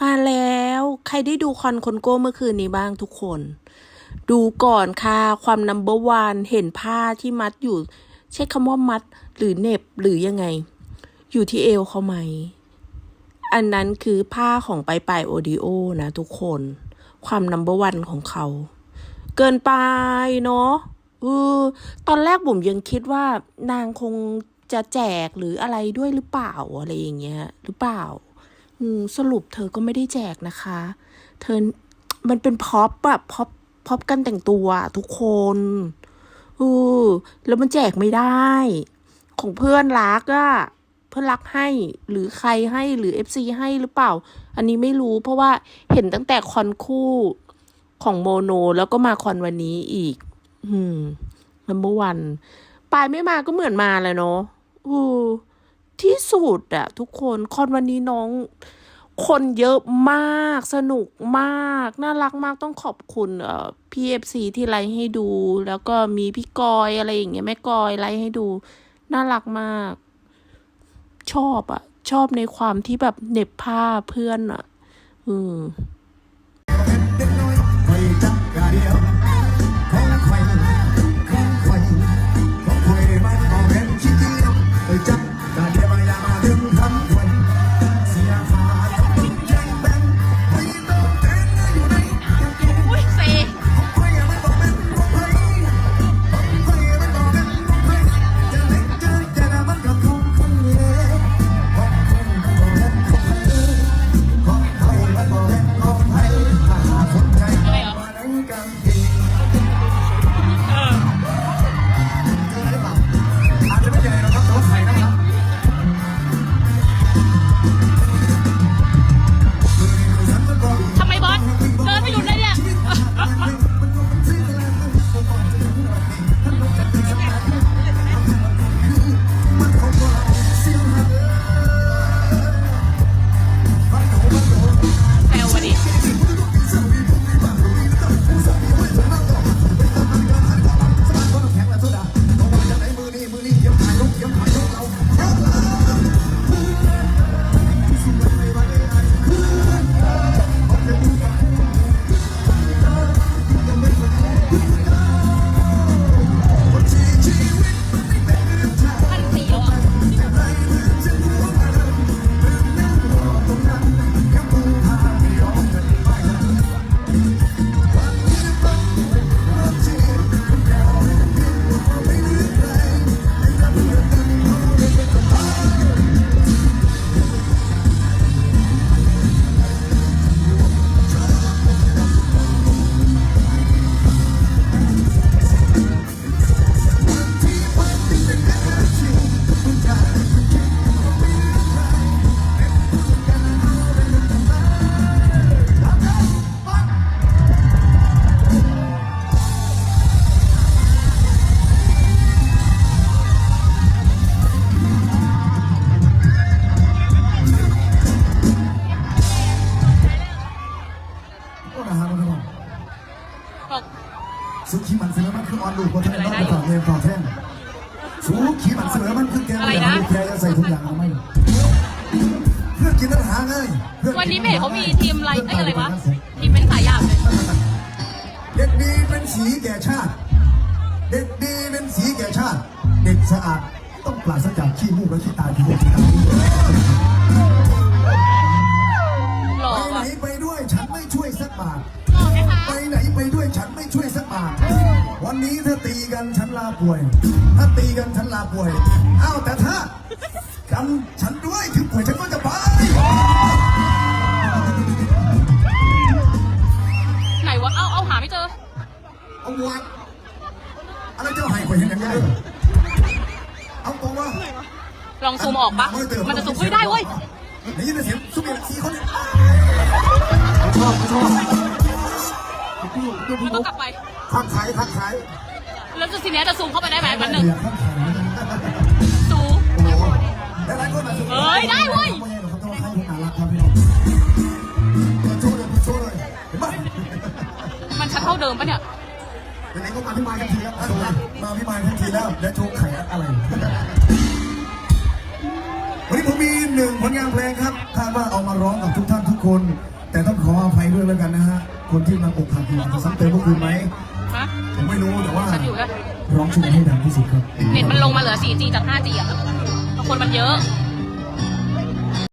มาแล้ว ใครได้ดูคอนคนโก้เมื่อคืนนี้บ้างทุกคน ดูก่อนค่ะความนัมเบอร์วานเห็นผ้าที่มัดอยู่ใช้คำว่ามัดหรือเน็บหรือยังไง อยู่ที่เอวเขาไหม อันนั้นคือผ้าของปลายปลายโอดิโอนะทุกคน ความนัมเบอร์วันของเขา เกินไปเนาะเออตอนแรกบุ๋มยังคิดว่านางคงจะแจกหรืออะไรด้วยหรือเปล่าอะไรอย่างเงี้ยหรือเปล่า สรุปเธอก็ไม่ได้แจกนะคะ เธอ มันเป็นพ็อปอะพ็อปพ็อปกันแต่งตัวทุกคนเออแล้วมันแจกไม่ได้ ของเพื่อนรักอะเพื่อนรักให้ หรือใครให้หรือเอฟซีให้หรือเปล่า อันนี้ไม่รู้เพราะว่าเห็นตั้งแต่คอนคู่ของโมโนแล้วก็มาคอนวันนี้อีก อืมนัมเบอร์วันปลายไม่มาก็เหมือนมาเลยเนาะอือ ที่สุดอะทุกคนคอนวันนี้น้อง คนเยอะมากสนุกมาก น่ารักมากต้องขอบคุณเอ่อพีเอฟซีที่ไลฟ์ให้ดู แล้วก็มีพี่กอยอะไรอย่างเงี้ยแม่กอยไลฟ์ให้ดู น่ารักมาก ชอบอะชอบในความที่แบบเหน็บผ้าเพื่อนอะอืม ขีมันเสนอมันคือออนลูกคนไทยน้องไปฝากเรียนฝากแท่งสุขีมันเสนอมันคือแกงอย่างลูกแกจะใส่ทุกอย่างเราไม่เพื่อกินอาหารไงวันนี้ไม่เห็นเขามีทีมอะไรเอ้ยอะไรวะทีมเป็นสายยาวเด็กดีเป็นสีแก่ชาติ เด็กดีเป็นสีแก่ชาติ เด็กสะอาดต้องปราศจากขี้มูกและขี้ตาที่พวกที่ตาหล่อไปไหนไปด้วยฉันไม่ช่วยสักบาท ไหมคะไปไหนไปด้วยฉันไม่ช่วยสักบาทวันนี้ถ้าตีกันฉันลาป่วย ถ้าตีกันฉันลาป่วย อ้าวแต่ถ้ากันฉันด้วยถึงป่วยฉันก็จะไปไหนวะ เอา เอาหาไม่เจอ เอาวัดอะไรเจ้าหายป่วยเห็นยังไงเอาตรงว่าลองซูมออกปะมันจะซูมเฮ้ยได้เว้ยได้ยินเสียงซุปเปอร์สีเขาเนี่ยชอบชอบ มันต้องกลับไป ข้างขายข้างขายแล้วจะทีเนี้ยจะซูมเข้าไปได้ไหมมันหนึ่งเบียร์ข้างขายซูม โอ้โหหลายๆคนมาเฮ้ยได้เว้ย ไม่ใช่หรอกครับต้องให้ผมน่ารักครับพี่น้องเปิดโชว์เลยเปิดโชว์เลยเห็นปะมันชัดเท่าเดิมปะเนี่ยไหนๆก็มาพี่มายทันทีแล้วมาพี่มายทันทีแล้วเดี๋ยวโชว์ไข่อะไรวันนี้ผมมีหนึ่งผลงานเพลงครับคาดว่าเอามาร้องกับทุกท่านทุกกคน แต่ต้องขออภัยด้วยแล้วกันนะฮะ คนที่มาอกหักอยู่อาจจะซ้ำเติมพวกคุณไหมฮะผมไม่รู้แต่ว่าฉันอยู่แล้วร้องชุดให้ดังที่สุดครับ เน็ตมันลงมาเหลือ 4G จาก 5G อะคนมันเยอะ